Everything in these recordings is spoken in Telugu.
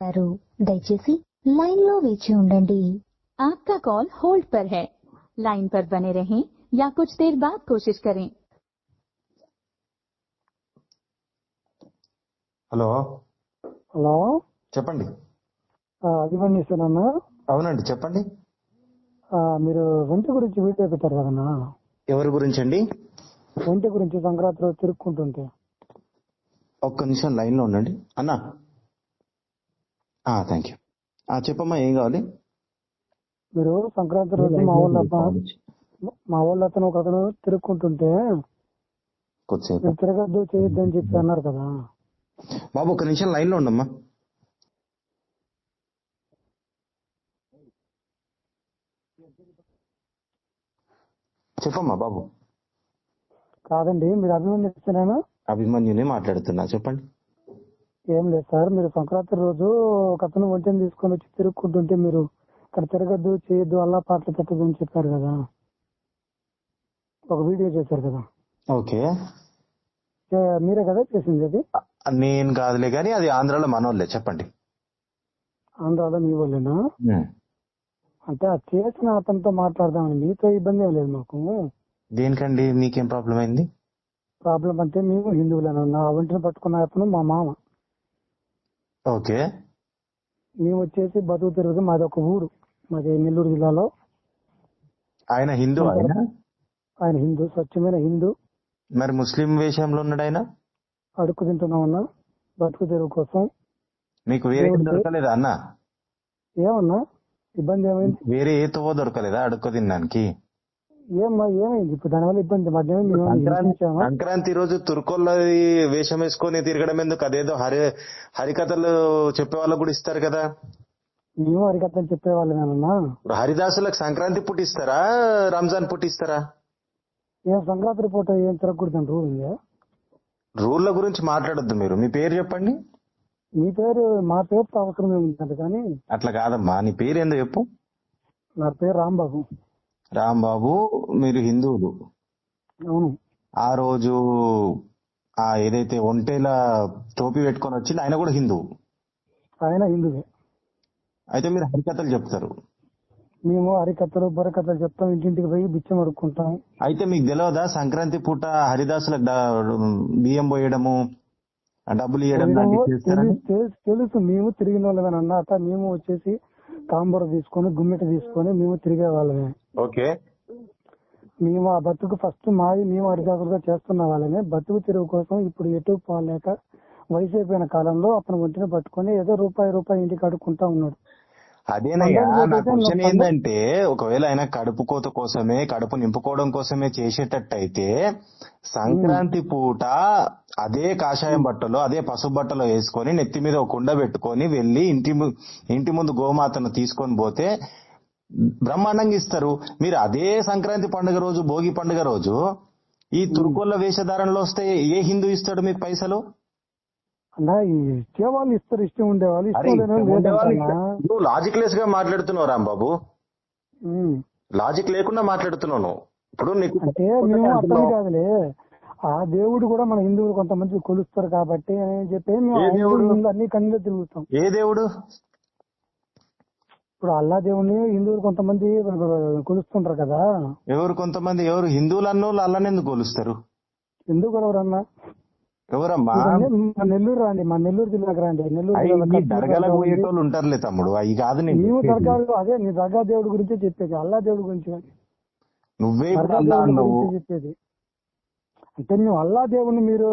గారు దయచేసి లైన్ లో వేచి ఉండండి आपका कॉल होल्ड पर है लाइन पर बने रहें या कुछ देर बाद कोशिश करें హలో హలో చెప్పండి ఆ, అభిమన్యుసేనన్నా అవునండి చెప్పండి ఆ, మీరు ఒంటి గురించి వీడియో పెట్టారు కదన్నా ఎవరి గురించి అండి ఒంటి గురించి సంక్రాంతి రోజు తిరుక్కుంటుంటే ఒక్క నిమిషం లైన్ లో ఉండండి అన్నా థ్యాంక్ యూ చెప్పమ్మా ఏం కావాలి? మీరు సంక్రాంతి రోజు మా ఊళ్ళో అబ్బా- మా ఊళ్ళో అతను ఒక అతను తిరుక్కుంటుంటే కొద్దిసేపు. తిరగద్దు చేయొద్దు అని చెప్పి అన్నారు కదా. బాబు ఒక నిమిషం లైన్లో ఉండమ్మా. చెప్పమ్మా బాబు. కాదండి మీరు అభిమన్యుసేనా అభిమన్యునే మాట్లాడుతున్నా చెప్పండి. ఏం లేదు సార్ మీరు సంక్రాంతి రోజు ఒక అతను ఒంటిని తీసుకొని వచ్చి తిరుక్కుంటుంటే మీరు ఇక్కడ తిరగద్దు చేయొద్దు అల్లా పాటలు పెట్టదు అని చెప్పారు కదా. ఒక వీడియో చేశారు కదా. ఓకే. మీరే కదా చేసింది అది? నేను కాదులే కానీ అది ఆంధ్రాలో మనోళ్ళే చెప్పండి. ఆంధ్రాలో మీ వాళ్ళేనా. అంటే ఆ చేసిన అతనితో మాట్లాడదామని మీతో ఇబ్బంది ఏం లేదు మాకు. దేనికండి? మీకేం ప్రాబ్లం అయింది ప్రాబ్లం అంటే మేము హిందువులేనన్నా ఆ ఒంటిని పట్టుకున్న అతను మా మామ. ఓకే. మేము వచ్చేసి బతుకు తిరుగుతూ మాది ఒక ఊరు. మాది నెల్లూరు జిల్లాలో. ఆయన హిందూ ఆయన? ఆయన హిందూ స్వచ్ఛమైన హిందూ. మరి ముస్లిం వేషంలో ఉన్నాడు ఆయన అడుక్కు తింటున్నామన్నా బతుకు తెరువు కోసం. మీకు వేరే దొరకలేదా అన్న? ఏమన్నా? ఇబ్బంది ఏమైంది? వేరే ఏ తోవ దొరకలేదా అడుక్కో తినడానికి? ఏమైంది? ఇప్పుడు దానివల్ల ఇబ్బంది సంక్రాంతి రోజు తుర్కోళ్ళది వేషం వేసుకొని తిరగడం ఎందుకు? అదేదో హరి హరికథలు చెప్పే వాళ్ళకు కూడా ఇస్తారు కదా. మేము అరికట్టని చెప్పేవాళ్ళమేనన్నా ఇప్పుడు హరిదాసులకు సంక్రాంతి పుట్టిస్తారా రంజాన్ పుట్టిస్తారా ఏం సంక్రాంతి పూట ఏం తిరగకూడదని రూల్ ఉందా? రూళ్ళ గురించి మాట్లాడొద్దు మీరు. మీ పేరు చెప్పండి. మీ పేరు మా పేరుతో అవసరం ఏముందంట కానీ అట్లా కాదమ్మా. నీ పేరు ఏందో చెప్పు. నా పేరు రాంబాబు. రాంబాబు మీరు హిందువులు. అవును. ఆ రోజు ఆ ఏదైతే ఒంటేల టోపీ పెట్టుకొని వచ్చింది ఆయన కూడా హిందువు. ఆయన హిందువే. అయితే మీరు హరికథలు చెప్తారు. మేము హరికథలు బుర్రకథలు చెప్తాం ఇంటింటికి పోయి బిచ్చం అడుక్కుంటాం. అయితే మీకు తెలియదా సంక్రాంతి పూట హరిదాసులకు బియ్యం పోయడము డబ్బులు ఇవ్వడం తెలుసు- మేము తిరిగిన వాళ్ళమే అన్నట మేము వచ్చేసి తాంబూర తీసుకొని గుమ్మిట తీసుకొని మేము తిరిగే వాళ్ళమే ఓకే. మేము ఆ బతుకు ఫస్ట్ మాది మేము హరిదాసులుగా చేస్తున్న వాళ్ళమే. బతుకు తిరుగు కోసం ఇప్పుడు ఎటు పోలేక వయసు అయిపోయిన కాలంలో అతను ఒంటిని పట్టుకొని ఏదో రూపాయి రూపాయి ఇంటికి అడుక్కుంటా ఉన్నాడు. అదేనయ్యా నా క్వశ్చన్ ఏంటంటే ఒకవేళ ఆయన కడుపు కోత కోసమే కడుపు నింపుకోవడం కోసమే చేసేటట్టయితే సంక్రాంతి పూట అదే కాషాయం బట్టలో అదే పసుపు బట్టలో వేసుకొని నెత్తి మీద ఒక కుండ పెట్టుకొని వెళ్ళి ఇంటి ము- ఇంటి ముందు గోమాతను తీసుకొని పోతే బ్రహ్మాండంగా ఇస్తారు. మీరు అదే సంక్రాంతి పండుగ రోజు భోగి పండుగ రోజు ఈ తుర్కోళ్ళ వేషధారణలో వస్తే ఏ హిందూ ఇస్తాడు మీకు పైసలు? అన్నా ఈ ఇచ్చేవాళ్ళు ఇస్తారు ఇష్టం ఉండేవాళ్ళు వాళ్ళు. నువ్వు లాజిక్ లెస్గా మాట్లాడుతున్నావు రాంబాబు. లాజిక్ లేకుండా మాట్లాడుతున్నావు. ఇప్పుడు నీకు అంటే మేము అర్థం కాదులే. ఆ దేవుడు కూడా మన హిందువులు కొంతమంది కొలుస్తారు కాబట్టి అని చెప్పి మేము అన్ని కన్నులో తిరుగుతాం. ఏ దేవుడు? ఇప్పుడు అల్లా దేవుని హిందువులు కొంతమంది కొలుస్తుంటారు కదా. ఎవరు కొంతమంది? ఎవరు? హిందువులు అన్నోళ్ళు అల్లని ఎందుకు కొలుస్తారు? ఎందుకు ఎవరన్నా ఎవరమ్మా? మా నెల్లూరు రండి మా నెల్లూరు జిల్లాకి రండి. నెల్లూరు దర్గాలకు. పోయేటోళ్ళు ఉంటారులే తమ్ముడు. అవి కాదు చెప్పేది. దర్గాలు అదే నీ దర్గా దేవుడి గురించే చెప్పేది. అల్లా దేవుడి గురించి. నువ్వే చెప్పేది. అంటే మేము అల్లా దేవుడిని మీరు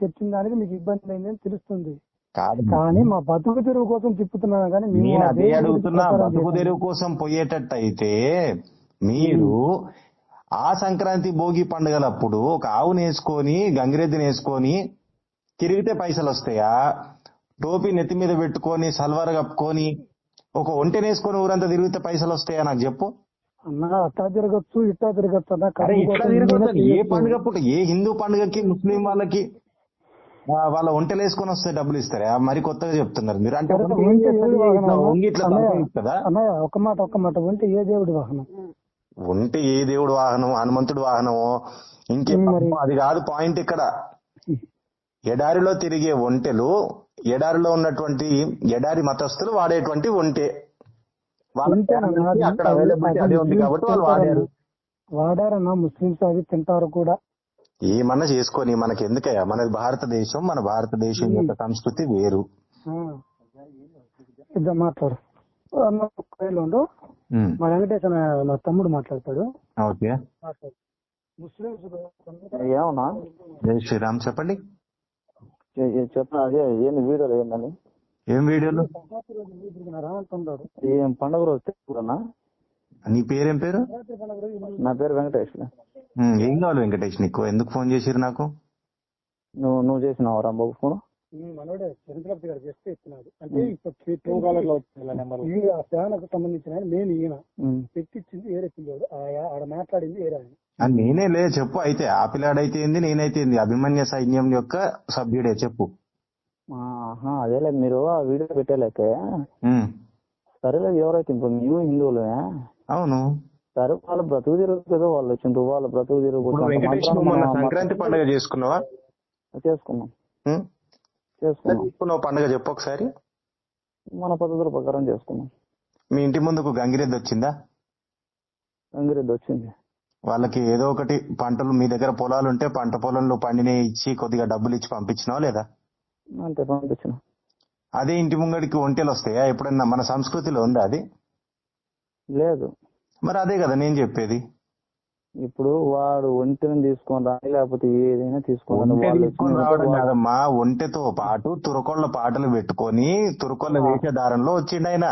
తెచ్చిన దానికి మీకు ఇబ్బంది అయిందని తెలుస్తుంది. కాదు. కానీ మా బతుకు తెరువు కోసం తిప్పుతున్నాను కానీ నేను అదే అడుగుతున్నా. బతుకు. తెరువు కోసం పోయేటట్టయితే మీరు ఆ సంక్రాంతి భోగి పండుగలప్పుడు ఒక ఆవుని వేసుకొని గంగిరెద్దుని వేసుకొని తిరిగితే పైసలు వస్తాయా టోపీ నెత్తి మీద పెట్టుకొని సల్వార్ కప్పుకొని ఒక ఒంటెని వేసుకొని ఊరంతా తిరిగితే పైసలు వస్తాయా నాకు చెప్పు? తిరగచ్చు తిరగచ్చు ఇట్లా ఏ. పండుగ పూట ఏ హిందూ పండుగకి ముస్లిం వాళ్ళకి వాళ్ళ ఒంటెలు వేసుకొని వస్తే డబ్బులు ఇస్తారా? మరి కొత్తగా చెప్తున్నారు మీరు. అంటే ఒంటె ఒంటె ఒక మాట ఒక మాట. ఉంటే ఏ దేవుడి వాహనం ఒంటె ఏ దేవుడు వాహనం హనుమంతుడు వాహనమో ఇంకే. అది కాదు పాయింట్ ఇక్కడ. ఎడారిలో తిరిగే ఒంటెలు ఎడారిలో ఉన్నటువంటి ఎడారి మతస్థులు వాడేటువంటి ఒంటే. అక్కడ అవైలబిలిటీ అదే ఉంది కాబట్టి వాళ్ళు వాడారు. వాడారన్నా ముస్లింస్ అది తింటారు కూడా. ఏమన్నా చేసుకొని మనకి ఎందుకయ్యా? మనది భారతదేశం మన భారతదేశం యొక్క సంస్కృతి వేరు. ఇద్దరు మాట్లాడు. మా వెంకటేష్ అనే మా తమ్ముడు మాట్లాడతాడు. ఓకే. ఏమన్నా? జై శ్రీరామ్ చెప్పండి. చెప్పిన? అదే ఏంది వీడియోలు ఏందని ఏం వీడియోలు? ఏం పండుగ రోజు తెలుసుకున్నా నీ పేరేం పేరు? నా పేరు వెంకటేష్ ఏం కావాలి వెంకటేష్ నీకు? ఎందుకు ఫోన్ చేసిరు నాకు? నువ్వు నువ్వు చేసినావు రాంబాబు ఫోన్? మనోడే చంద్రబాబు గారు చేస్తే ఇస్తున్నాడు అంటే ఇప్పుడు ఈ ఆ ఫ్యాన్కు సంబంధించిన ఆయన నేను ఈయన. పెట్టించింది వేరే పిల్లోడు. ఆ- ఆడ మాట్లాడింది వేరే ఆయన. నేనే లే చెప్పు. అయితే ఆ పిల్లాడైతే ఏంది నేనైతే ఏంది? అభిమన్య సైన్యం యొక్క సభ్యుడే చెప్పు. ఆహా అదేలే మీరు ఆ వీడియో పెట్టేలేకే. సరేలే ఎవరైతే ఇప్పుడు మేము హిందువులే అవును. సరే వాళ్ళ బ్రతుకు తిరుగు కదా వాళ్ళు వచ్చిండ్రు వాళ్ళ బ్రతుకు మొన్న సంక్రాంతి పండుగ చేసుకున్నావా? చేసుకున్నాం? చేసుకున్నాం పండుగ చెప్పు ఒకసారి. మన పద్ధతుల ప్రకారం చేసుకున్నాం మీ ఇంటి ముందుకు గంగిరెద్దు వచ్చిందా? గంగిరెద్ది వచ్చింది. వాళ్ళకి ఏదో ఒకటి పంటలు మీ దగ్గర పొలాలు ఉంటే పంట పొలంలో పండిన ఇచ్చి కొద్దిగా డబ్బులు ఇచ్చి పంపించినావా లేదా? అంతే పంపించిన. అదే ఇంటి ముంగడికి ఒంటెలు వస్తాయా? ఎప్పుడన్నా మన సంస్కృతిలో ఉందా అది? లేదు. మరి అదే కదా నేను చెప్పేది. ఇప్పుడు వాడు ఒంటిని తీసుకొని రాని లేకపోతే ఏదైనా తీసుకొని కాదమ్మా. ఒంటెతో పాటు తురకొళ్ళ పాటలు పెట్టుకొని తురకొళ్ళ వేషధారంలో వచ్చిండు ఆయన.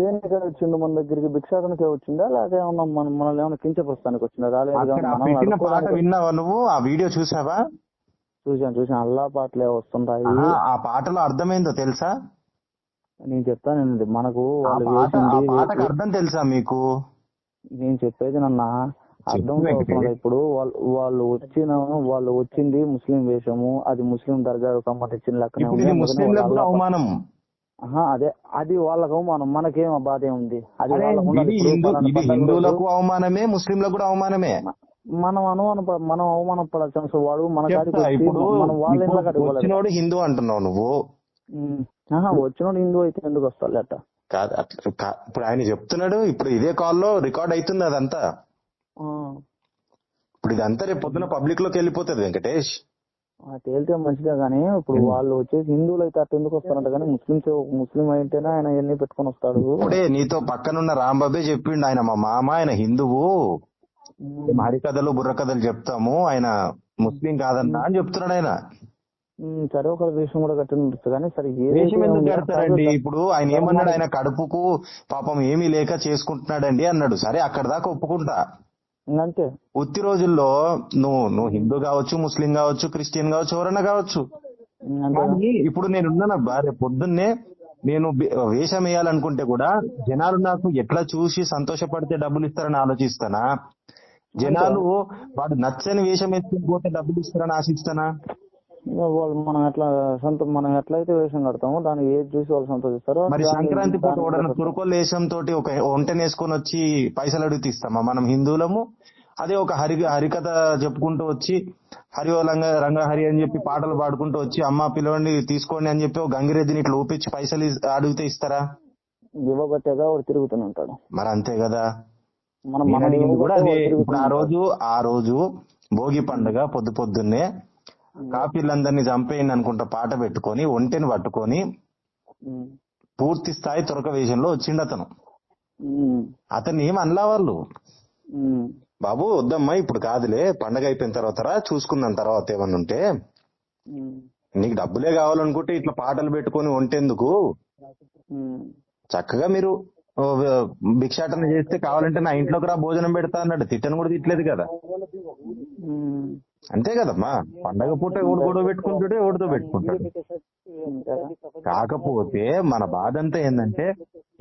దేనికే వచ్చిండు మన దగ్గరికి? భిక్షాటనకే వచ్చిందా లేకపోతే ఏమన్నా మన మనల్ని ఏమన్నా కించపరుస్తానికి వచ్చిందా రాలేదు పాట విన్నావా నువ్వు? ఆ వీడియో చూసావా? చూసాను చూసాను అల్లా పాటలే వస్తుంటాయి. ఆ పాటలో అర్థమైందో తెలుసా? నేను చెప్తానండి మనకు వాళ్ళు అర్థం తెలుసా మీకు? నేను చెప్పేది నన్న అర్థం లేదు. ఇప్పుడు వాళ్ళు వాళ్ళు వచ్చిన వాళ్ళు వచ్చింది ముస్లిం వేషము అది ముస్లిం దర్గాకు సంబంధించిన లెక్కనే ఉంది. కూడా అల్లా అవమానం. అదే అది వాళ్ళకు అవమానం. మనకేం బాధ ఏముంది అది హిందువులకు అవమానమే ముస్లింలకు కూడా అవమానమే. మనం అనుమాన మనం అవమానపడాల్సిన వాడు మన. వచ్చినోడు హిందూ అంటున్నావు నువ్వు. వచ్చినోడు హిందూ అయితే ఎందుకు వస్తాడు అట్ట కాదు ఇప్పుడు ఆయన చెప్తున్నాడు ఇప్పుడు ఇదే కాల్లో రికార్డ్ అవుతుంది అదంతా. ఇప్పుడు ఇదంతా రేపు పొద్దున పబ్లిక్లోకి వెళ్ళిపోతుంది వెంకటేష్. తేలితే మంచిదే కానీ ఇప్పుడు వాళ్ళు వచ్చేసి హిందువులు అయితే అట్ట ఎందుకు వస్తారంట కానీ ముస్లింస్ ముస్లిం అయితేనే ఆయన ఇవన్నీ పెట్టుకొని వస్తాడు. ఇప్పుడే నీతో పక్కనున్న రాంబాబే చెప్పిండు ఆయన మా మామ ఆయన హిందువు. ఉమ్. హరికథలు బుర్రకథలు చెప్తాము ఆయన ముస్లిం కాదన్నా అని చెప్తున్నాడు ఆయన. సరే ఒక వేషం కూడా కట్టి ఉండొచ్చు కానీ సరే కడతారండి కాదు, ఇప్పుడు ఆయన ఏమన్నాడు? ఆయన కడుపుకు పాపం ఏమీ లేక చేసుకుంటున్నాడండి అన్నాడు. సరే అక్కడ దాకా ఒప్పుకుంటా. ఇంకంతే ఉత్తి రోజుల్లో నువ్వు నువ్వు హిందూ కావచ్చు ముస్లిం కావచ్చు క్రిస్టియన్ కావచ్చు ఎవరైనా కావచ్చు. ఇప్పుడు నేను ఉన్నానబ్బా రేపు పొద్దున్నే నేను వేషం వేయాలనుకుంటే కూడా జనాలు నాకు ఎట్లా చూసి సంతోషపడితే డబ్బులు ఇస్తారని ఆలోచిస్తానా? జనాలు వాడు నచ్చని వేషం వేసుకుని పోతే డబ్బులు ఇస్తారని ఆశిస్తానా? వాళ్ళు మనం ఎట్లా సొంత మనం ఎట్లయితే వేషం కడతామో దాన్ని ఏది చూసి వాళ్ళు సంతోషిస్తారో మరి సంక్రాంతి పూట ఎవడన్నా. తురుకోలు వేషం తోటి ఒక ఒంటెని వేసుకొని వచ్చి పైసలు అడిగితే ఇస్తామా మనం హిందువులము. అదే ఒక హరి హరికథ చెప్పుకుంటూ వచ్చి హరి రంగ రంగహరి అని చెప్పి పాటలు పాడుకుంటూ వచ్చి అమ్మ పిలవండి తీసుకోండి అని చెప్పి ఒక గంగిరెద్దిని ఇట్లా ఊపించి పైసలు అడిగితే ఇస్తారా? ఇవ్వబట్టేగా వాడు తిరుగుతూనే ఉంటాడు. మరి అంతే కదా. మనం కూడా అదే. ఇప్పుడు ఆ రోజు ఆ రోజు భోగి పండుగ పొద్దు పొద్దున్నే కాపీలందరినీ చంపేయండి అనుకుంటా పాట పెట్టుకొని ఒంటెని పట్టుకొని. పూర్తి స్థాయి తురక వేషంలో వచ్చిండు అతను. అతన్ని ఏం అనలా వాళ్ళు. బాబు వద్దమ్మా ఇప్పుడు కాదులే పండగ అయిపోయిన తర్వాత రా చూసుకుందాం తర్వాత ఏమన్నా ఉంటే. నీకు డబ్బులే కావాలనుకుంటే ఇట్లా పాటలు పెట్టుకొని ఒంటెందుకు. చక్కగా మీరు భిక్షాటన చేస్తే కావాలంటే నా ఇంట్లోకి రా భోజనం పెడతా అన్నాడు తిట్టను కూడా తిట్టలేదు కదా. అంతే కదమ్మా. పండగ పూట ఎవడు గొడవ పెట్టుకుంటాడే ఎవడితో పెట్టుకుంటాడు? కాకపోతే మన బాధ అంతా ఏంటంటే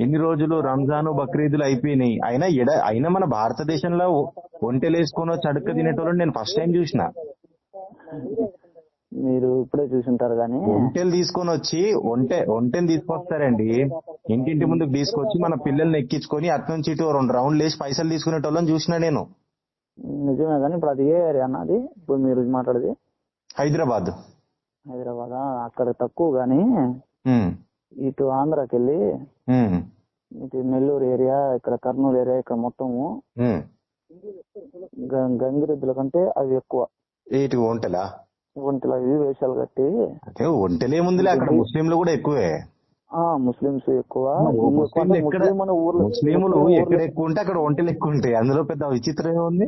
ఇన్ని రోజులు రంజాన్ బక్రీదులు అయిపోయినాయి. అయినా ఎడ అయినా మన భారతదేశంలో ఒంటెలు వేసుకొని వచ్చి అడుక్క తినేటోళ్ళని నేను ఫస్ట్ టైం చూసిన. మీరు ఇప్పుడే చూసుంటారు కానీ. ఒంటెలు తీసుకొని వచ్చి ఒంటె ఒంటెని తీసుకొస్తారండి. ఇంటింటి ముందుకు తీసుకొచ్చి మన పిల్లల్ని ఎక్కించుకొని అటు నుంచి ఇటు రెండు రౌండ్లు వేసి పైసలు తీసుకునేటోళ్ళని చూసిన నేను. నిజమే కానీ ఇప్పుడు అది ఏ ఏరియా అన్న అది? ఇప్పుడు మీరు మాట్లాడేది? హైదరాబాద్. హైదరాబాద్? అక్కడ తక్కువ గాని ఇటు ఆంధ్రాకి వెళ్ళి ఇటు నెల్లూరు ఏరియా ఇక్కడ కర్నూలు ఏరియా ఇక్కడ మొత్తము గంగిరెద్దుల కంటే అవి ఎక్కువ. ఏటి ఒంటెలా? ఒంటిలో ఇవి వేషాలు కట్టి ఒంటెలేముందిలే అక్కడ ముస్లింలు కూడా ఎక్కువే. ముస్లిమ్స్ ఎక్కువ. ముస్లింలు ఎక్కడ ఎక్కువ ఉంటే అక్కడ ఒంటెలు ఎక్కువ ఉంటాయి. అందులో పెద్ద విచిత్రం ఏముంది?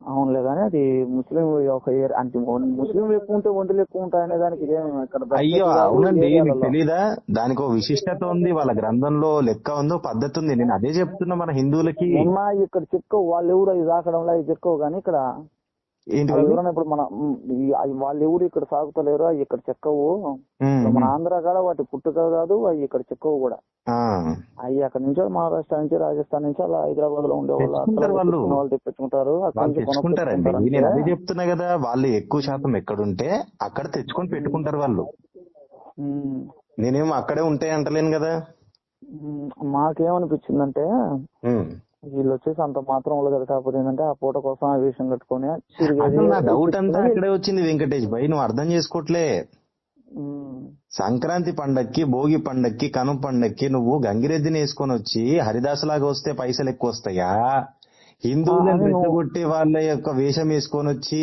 అవునులే కానీ అది ముస్లిం ఒక అంటే ముస్లిం ఎక్కువ ఉంటే ఒంటలు ఎక్కువ ఉంటాయి అనే దానికి ఇదేం అయ్యో అవునండి. మీకు తెలీదా? దానికి ఒక విశిష్టత ఉంది వాళ్ళ గ్రంథంలో లెక్క ఉందో పద్ధతి ఉంది. నేను అదే చెప్తున్నా మన హిందువులకి. ఇక్కడ చెక్కవు వాళ్ళు ఎవరు అవి తాకడంలో అవి చెక్కవు కానీ ఇక్కడ ఏంటి ఇప్పుడు మన వాళ్ళు ఎవరు ఇక్కడ సాగుతలేరు అవి ఇక్కడ చెక్కవు. మన ఆంధ్ర కాడ వాటి పుట్టుక కాదు అవి ఇక్కడ చెక్కవు కూడా. అవి అక్కడ నుంచి మహారాష్ట్ర నుంచి రాజస్థాన్ నుంచి అలా హైదరాబాద్లో ఉండే వాళ్ళు వాళ్ళు. తెప్పించుకుంటారు తెచ్చుకుంటారండి. నేను అదే. చెప్తున్నా కదా వాళ్ళు ఎక్కువ శాతం ఎక్కడుంటే అక్కడ తెచ్చుకొని పెట్టుకుంటారు వాళ్ళు. నేనేమో అక్కడే ఉంటాయి అంటలేను కదా. మాకేమనిపించిందంటే. వీళ్ళు వచ్చేసి అంత మాత్రం వాళ్ళు కదా కాకపోతే ఏంటంటే ఆ పూట కోసం ఆ వేషం కట్టుకొని తిరిగేది అసలు నా డౌట్ అంతా. అక్కడే వచ్చింది వెంకటేష్ భాయ్ నువ్వు అర్థం చేసుకోవట్లే సంక్రాంతి పండక్కి భోగి పండక్కి కను పండక్కి నువ్వు గంగిరెద్దిని వేసుకొని వచ్చి హరిదాస్ లాగా వస్తే పైసలు ఎక్కువ వస్తాయా? హిందువులను రెచ్చగొట్టే వాళ్ళ యొక్క వేషం వేసుకొని వచ్చి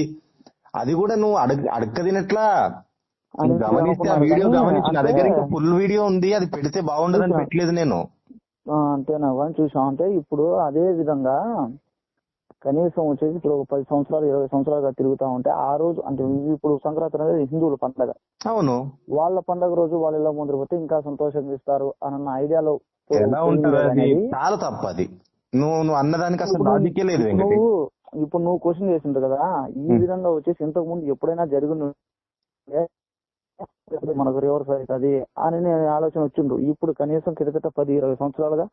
అది కూడా నువ్వు అడగ అడక్క తినట్లా అని నువ్వు గమనిస్తే ఆ వీడియో గమనించు. నా దగ్గర ఇంకా ఫుల్ వీడియో ఉంది. అది పెడితే బాగుండదని. పెట్టలేదు నేను. అంతేనా? కానీ చూసాం అంటే ఇప్పుడు అదే విధంగా కనీసం వచ్చేసి ఇప్పుడు ఒక పది సంవత్సరాలు ఇరవై సంవత్సరాలుగా తిరుగుతా ఉంటే ఆ రోజు అంటే ఇప్పుడు సంక్రాంతి అనేది హిందువుల పండగ. అవును. వాళ్ళ పండగ రోజు వాళ్ళ ఇళ్ళ ముందు పోతే ఇంకా సంతోషంగా ఇస్తారు అన్న ఐడియాలో ఎలా అది? చాలా తప్పు అది నువ్వు నువ్వు అన్నదానికి అసలు లాజికే లేదు వెంకటేష్. నువ్వు ఇప్పుడు నువ్వు క్వశ్చన్ చేసిండు కదా ఈ విధంగా వచ్చేసి ఇంతకు ముందు ఎప్పుడైనా జరిగి మనకు రివర్స్ అవుతుంది అని నేను ఆలోచన వచ్చిండు ఇప్పుడు కనీసం కిటకిట పది ఇరవై సంవత్సరాలుగా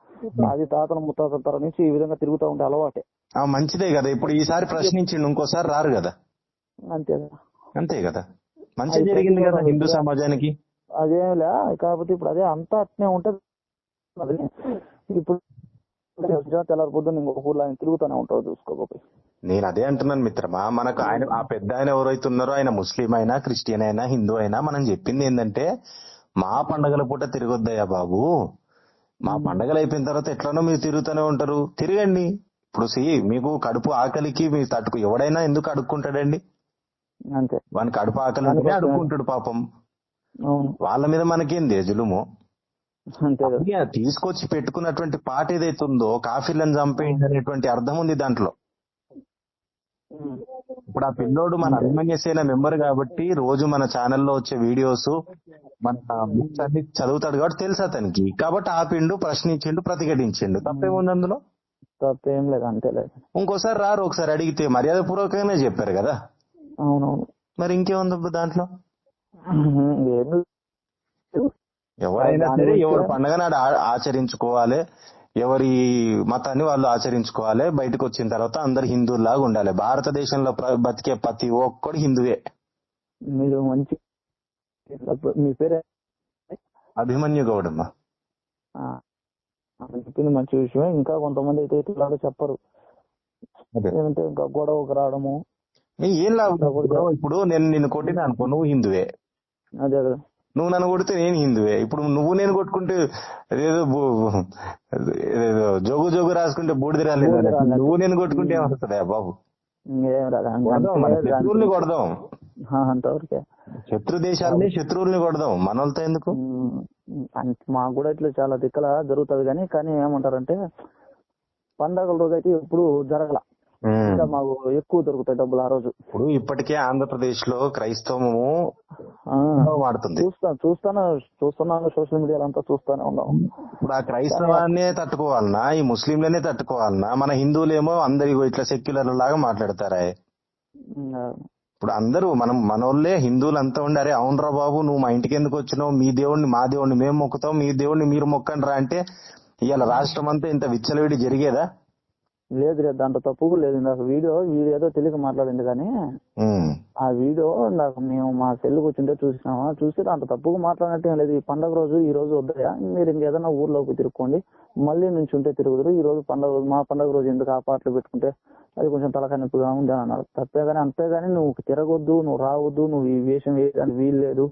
అది తాతల ముత్తాతల తరం నుంచి ఈ విధంగా తిరుగుతూ ఉంటే అలవాటే. మంచిదే కదా. ఇప్పుడు ఈసారి ప్రశ్నించిండు ఇంకోసారి రారు కదా. అంతే కదా. అంతే కదా. మంచి జరిగింది కదా హిందూ సమాజానికి. అదేమిలే కాకపోతే ఇప్పుడు అదే అంతా అట్నే ఉంటది. ఇప్పుడు తెల్లారి పొద్దున్న ఇంకొక ఊర్లో ఆయన తిరుగుతూనే ఉంటావు చూసుకోకపోయి. నేను అదే అంటున్నాను మిత్రమా మనకు ఆయన ఆ పెద్ద ఆయన ఎవరైతే ఉన్నారో ఆయన ముస్లిం అయినా క్రిస్టియన్ అయినా హిందూ అయినా మనం చెప్పింది ఏంటంటే మా పండగల పూట తిరగొద్దయ్యా బాబు. మా పండగలు అయిపోయిన తర్వాత ఎట్లనో మీరు తిరుగుతూనే ఉంటారు. తిరగండి. ఇప్పుడు సి మీకు కడుపు ఆకలికి మీ తట్టుకు ఎవడైనా ఎందుకు అడుక్కుంటాడండి? అంతే. వాని కడుపు ఆకలి అడుక్కుంటాడు పాపం. వాళ్ళ మీద మనకేంది జులుము అంతే కదా ఇక తీసుకొచ్చి పెట్టుకున్నటువంటి పాట ఏదైతే ఉందో కాఫీలను చంపేయండి అనేటువంటి అర్థం ఉంది దాంట్లో. ఇప్పుడు ఆ పిల్లోడు మన అభిమన్య సేన మెంబర్ కాబట్టి రోజు మన ఛానల్లో వచ్చే వీడియోస్ మన బుక్స్ అన్ని చదువుతాడు కాబట్టి తెలుసు అతనికి. కాబట్టి ఆపిండు ప్రశ్నించిండు ప్రతిఘటించిండు. తప్పేముంది అందులో? తప్పేం లేదు అంతే లేదు. ఇంకోసారి రారు ఒకసారి అడిగితే మర్యాద పూర్వకంగానే చెప్పారు కదా. అవునవును. మరి ఇంకేముంది దాంట్లో? ఏం. ఎవరైనా సరే ఎవరి పండగ నాడు ఆచరించుకోవాలి. ఎవరి మతాన్ని వాళ్ళు ఆచరించుకోవాలి. బయటకు వచ్చిన తర్వాత అందరు హిందువులాగా ఉండాలి. భారతదేశంలో బతికే ప్రతి ఒక్కడు హిందువే. మీరు మంచి మీ పేరే? అభిమన్యు గౌడమ్మ. చెప్పింది మంచి విషయమే. ఇంకా కొంతమంది అయితే ఇట్లాగా చెప్పరు. ఏమంటే ఇంకా గొడవకు రావడము. ఏ, లాభం? ఇప్పుడు ఇప్పుడు నేను నిన్ను కొట్టిన అనుకో నువ్వు హిందువే. అదే కదా. నువ్వు నన్ను కొడితే నేను హిందువే. ఇప్పుడు నువ్వు నేను కొట్టుకుంటే ఏదో జోగు జోగు రాసుకుంటే బూడిద రాలేదు. నువ్వు నేను కొట్టుకుంటే ఏమొస్తుందా బాబు? శత్రువుల్ని కొడదాం. అంతవరకే శత్రు దేశాలని శత్రువుల్ని కొడదాం. మనోళ్ళతో ఎందుకు? మాకు కూడా ఇట్లా చాలా దిక్కల జరుగుతుంది కానీ కానీ ఏమంటారంటే పండగల రోజు అయితే ఎప్పుడు జరగల. ఇంకా మాకు ఎక్కువ దొరుకుతాయి డబ్బులు ఆ రోజు. ఇప్పుడు ఇప్పటికే ఆంధ్రప్రదేశ్లో క్రైస్తవము ఆ, మాడుతుంది చూస్తా చూస్తాను చూస్తున్నాను సోషల్ మీడియాలో అంతా చూస్తానే ఉన్నాం. ఇప్పుడు ఆ క్రైస్తవాన్నే తట్టుకోవాలన్నా ఈ ముస్లింలనే తట్టుకోవాలన్నా మన హిందువులేమో అందరి ఇట్లా సెక్యులర్ లాగా మాట్లాడతారా. ఇప్పుడు అందరూ మనం మనోళ్ళే హిందువులు అంతా ఉండి అరే అవునరా బాబు నువ్వు మా ఇంటికి ఎందుకు వచ్చినావు? మీ దేవుడిని మా దేవుడిని మేము మొక్కుతాం మీ దేవుడిని మీరు మొక్కండి రా అంటే ఇవాళ రాష్ట్రం అంతా ఇంత విచ్చలవిడి జరిగేదా? లేదు లేదు దాంట్లో తప్పు లేదు. ఇందాక వీడియో వీడియో ఏదో తెలియక మాట్లాడింది కానీ ఆ వీడియో నాకు మేము మా సెల్ కూర్చుంటే చూసినామా? చూసి దాంట్లో తప్పుగా మాట్లాడినట్టు ఏం లేదు. ఈ పండగ రోజు ఈ రోజు వద్దయా మీరు ఇంకేదైనా ఊర్లోకి తిరుక్కోండి. మళ్ళీ నుంచి ఉంటే తిరుగుదురు. ఈ రోజు పండగ రోజు మా పండగ రోజు ఎందుకు ఆ పాటలు పెట్టుకుంటే అది కొంచెం తలకాయ నొప్పిగా ఉంది అని అన్నారు. తప్పే కానీ అంతేగాని నువ్వు తిరగొద్దు నువ్వు రావద్దు నువ్వు ఈ వేషం వేయడానికి వీలు లేదు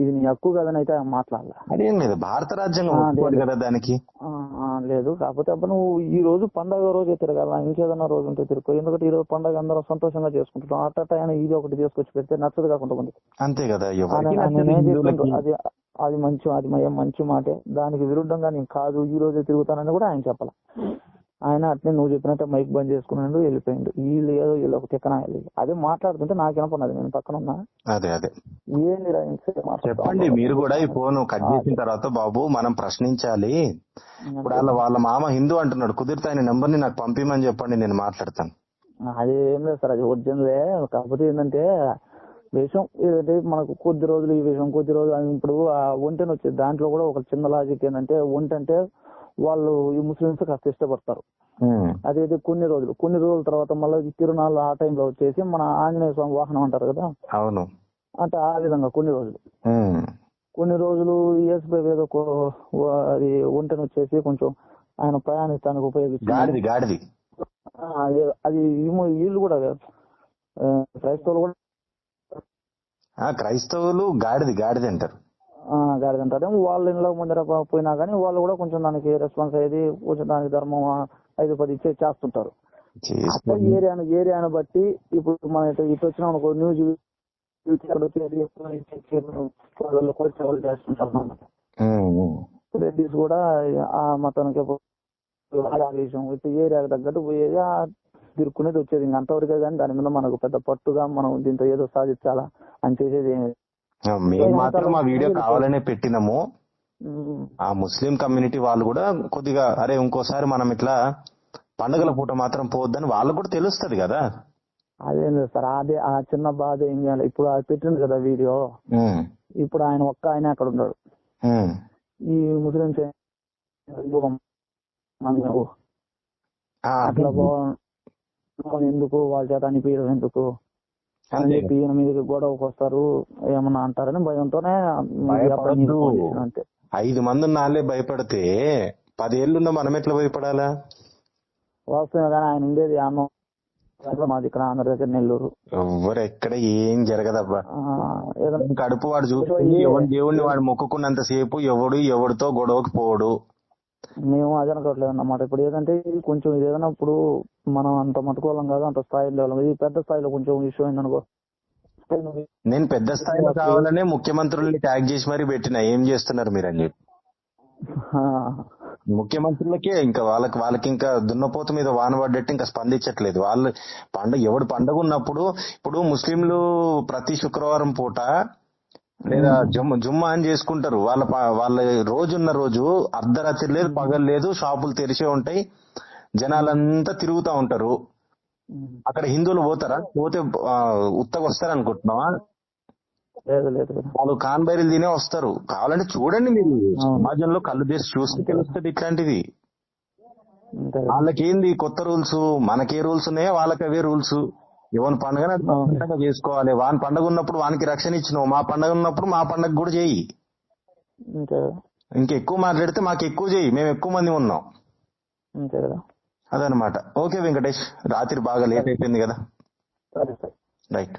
ఇది నీ హక్కు కదని అయితే మాట్లాడలే. అదేం లేదు భారత రాజ్యాంగం లేదు. కదా దానికి? ఆ, ఆ, లేదు. కాకపోతే అప్పుడు నువ్వు ఈ రోజు పండగ రోజే తిరగాల? ఇంకేదైనా రోజు ఉంటే తిరుక్కో. ఎందుకంటే ఈ రోజు పండగ అందరూ సంతోషంగా చేసుకుంటున్నాం. అట్ట ఆయన ఇది ఒకటి తీసుకొచ్చి పెడితే నచ్చదు కాకుండా ఉంది. అంతే కదా అది అది మంచి అది మంచి మాటే. దానికి విరుద్ధంగా నేను కాదు ఈ రోజే తిరుగుతానని కూడా ఆయన చెప్పాల. ఆయన అట్నే నువ్వు చెప్పినట్టే మైక్ బంద్ చేసుకున్నాడు వెళ్ళిపోయిండు. వీళ్ళు ఏదో వీళ్ళు ఒక తిక్కన అదే మాట్లాడుతుంటే నాకు వినపడినది నేను పక్కన ఉన్నా అదే. అదే ఏంది చెప్పండి? మీరు కూడా ఈ ఫోన్ కట్ చేసిన తర్వాత బాబు మనం ప్రశ్నించాలి. ఇప్పుడు వాళ్ళ వాళ్ళ మామ హిందూ అంటున్నాడు కుదిరితే ఆయన నెంబర్ని నాకు పంపిమని చెప్పండి నేను మాట్లాడతాను. అది ఏం లేదు సార్ అది ఒరిజినలే. కాకపోతే ఏంటంటే విషయం ఏదంటే మనకు కొద్ది రోజులు ఈ విషయం కొద్ది రోజులు ఇప్పుడు ఆ ఒంటెని వచ్చేది దాంట్లో కూడా ఒక చిన్న లాజిక్ ఏంటంటే ఒంటె అంటే వాళ్ళు ఈ ముస్లిమ్స్ కాస్త ఇష్టపడతారు. అదే కొన్ని రోజులు. కొన్ని రోజుల తర్వాత మళ్ళీ తిరునాళ్ళు ఆ టైంలో వచ్చేసి మన ఆంజనేయ స్వామి వాహనం అంటారు కదా? అవును. అంటే ఆ విధంగా కొన్ని రోజులు. కొన్ని రోజులు యేసుపై ఏదో అది ఒంటెని వచ్చేసి కొంచెం ఆయన ప్రయాణిస్తానికి ఉపయోగించి గాడిది అది- వీళ్ళు కూడా క్రైస్తవులు కూడా క్రైస్తవులు గాడిది గాడిది అంటారు. గాడిద అంటారు వాళ్ళ ఇంట్లో ముందర పోయినా కానీ వాళ్ళు కూడా కొంచెం దానికి రెస్పాన్స్ అయ్యేది కొంచెం దానికి ధర్మం ఐదు పది ఇచ్చే చేస్తుంటారు అట్లా. ఏరియాను ఏరియాను బట్టి ఇప్పుడు మన ఇటు వచ్చిన న్యూస్. రెడ్డిస్ కూడా ఆ మతానికి ఆ విషయం ఇటు ఏరియాకి తగ్గట్టు పోయేది ఆ తిరుక్కునేది వచ్చేది ఇంక అంతవరకే కానీ దాని మీద మనకు పెద్ద పట్టుగా మనం దీంతో ఏదో సాధించాలా అని చేసేది మేము మాత్రం మా వీడియో కావాలనే పెట్టినాము. ఆ ముస్లిం కమ్యూనిటీ వాళ్ళు కూడా కొద్దిగా అరే ఇంకోసారి మనం ఇట్లా పండుగల పూట మాత్రం పోవద్దని వాళ్ళకు కూడా తెలుస్తది కదా. అదేం లేదు సార్ అదే ఆ చిన్న బాధ ఏం చేయాలి? ఇప్పుడు అది పెట్టింది కదా వీడియో. ఇప్పుడు ఆయన ఒక్క ఆయన అక్కడ ఉన్నాడు. ఈ ముస్లింస్ అట్లా ఎందుకు? వాళ్ళ చేత అనిపించడం ఎందుకు? అని. చెప్పి ఈయన మీదకి గొడవకు వస్తారు ఏమన్నా అంటారని భయంతోనే అంతే. ఐదు మంది నాళ్ళే భయపడితే పదేళ్ళున్న మనం ఎట్లా భయపడాలా? వాస్తవమే కానీ ఆయన ఉండేది అన్నం మాది ఇక్కడ ఆంధ్ర దగ్గర నెల్లూరు. ఎవ్వరు ఎక్కడ ఏం జరగదబ్బా. కడుపు వాడు చూసుకుని ఎవరి దేవుడిని వాడు మొక్కుకున్నంత సేపు ఎవడు ఎవడితో గొడవకి పోడు. మేము అది అనుకోవట్లేదు అన్నమాట. ఇప్పుడు ఏదంటే ఇది కొంచెం ఇది ఏదైనా ఇప్పుడు మనం అంత మటుకోవాలం కాదు అంత స్థాయిలో. ఇది పెద్ద స్థాయిలో కొంచెం ఇష్యూ అయిందనుకో. నేను పెద్ద స్థాయిలో కావాలనే ముఖ్యమంత్రుల్ని ట్యాగ్ చేసి మరీ పెట్టిన. ఏం చేస్తున్నారు మీరు అని చెప్పి ముఖ్యమంత్రులకే ఇంకా వాళ్ళకి వాళ్ళకి ఇంకా దున్నపోతు మీద వాన పడ్డట్టు ఇంకా స్పందించట్లేదు. వాళ్ళు పండుగ ఎవడు పండుగ ఉన్నప్పుడు ఇప్పుడు ముస్లింలు ప్రతి శుక్రవారం పూట లేదా జుమ్మ జుమ్మా అని చేసుకుంటారు. వాళ్ళ వాళ్ళ రోజున్న రోజు అర్ధరాత్రి లేదు పగలు లేదు షాపులు తెరిచే ఉంటాయి. జనాలంతా తిరుగుతా ఉంటారు. అక్కడ హిందువులు పోతారా? పోతే ఉత్తగా వస్తారు అనుకుంటున్నావా? లేదు లేదు. వాళ్ళు కాన్బైరీలు తినే వస్తారు. కావాలంటే చూడండి మీరు. సమాజంలో కళ్ళు తీసి చూస్తే తెలుస్తుంది ఇట్లాంటిది. వాళ్ళకేంది కొత్త రూల్స్? మనకే రూల్స్ ఉన్నాయో? వాళ్ళకి అవే రూల్స్? ఎవరి పండుగ పండుగ చేసుకోవాలి. వాని పండుగ ఉన్నప్పుడు వానికి రక్షణ ఇచ్చినావు. మా పండుగ ఉన్నప్పుడు మా పండుగ కూడా చేయి. ఇంకెక్కువ మాట్లాడితే మాకు ఎక్కువ చేయి. మేము ఎక్కువ మంది ఉన్నాం. అదనమాట ఓకే వెంకటేష్ రాత్రి బాగా లేట్ అయిపోయింది కదా. రైట్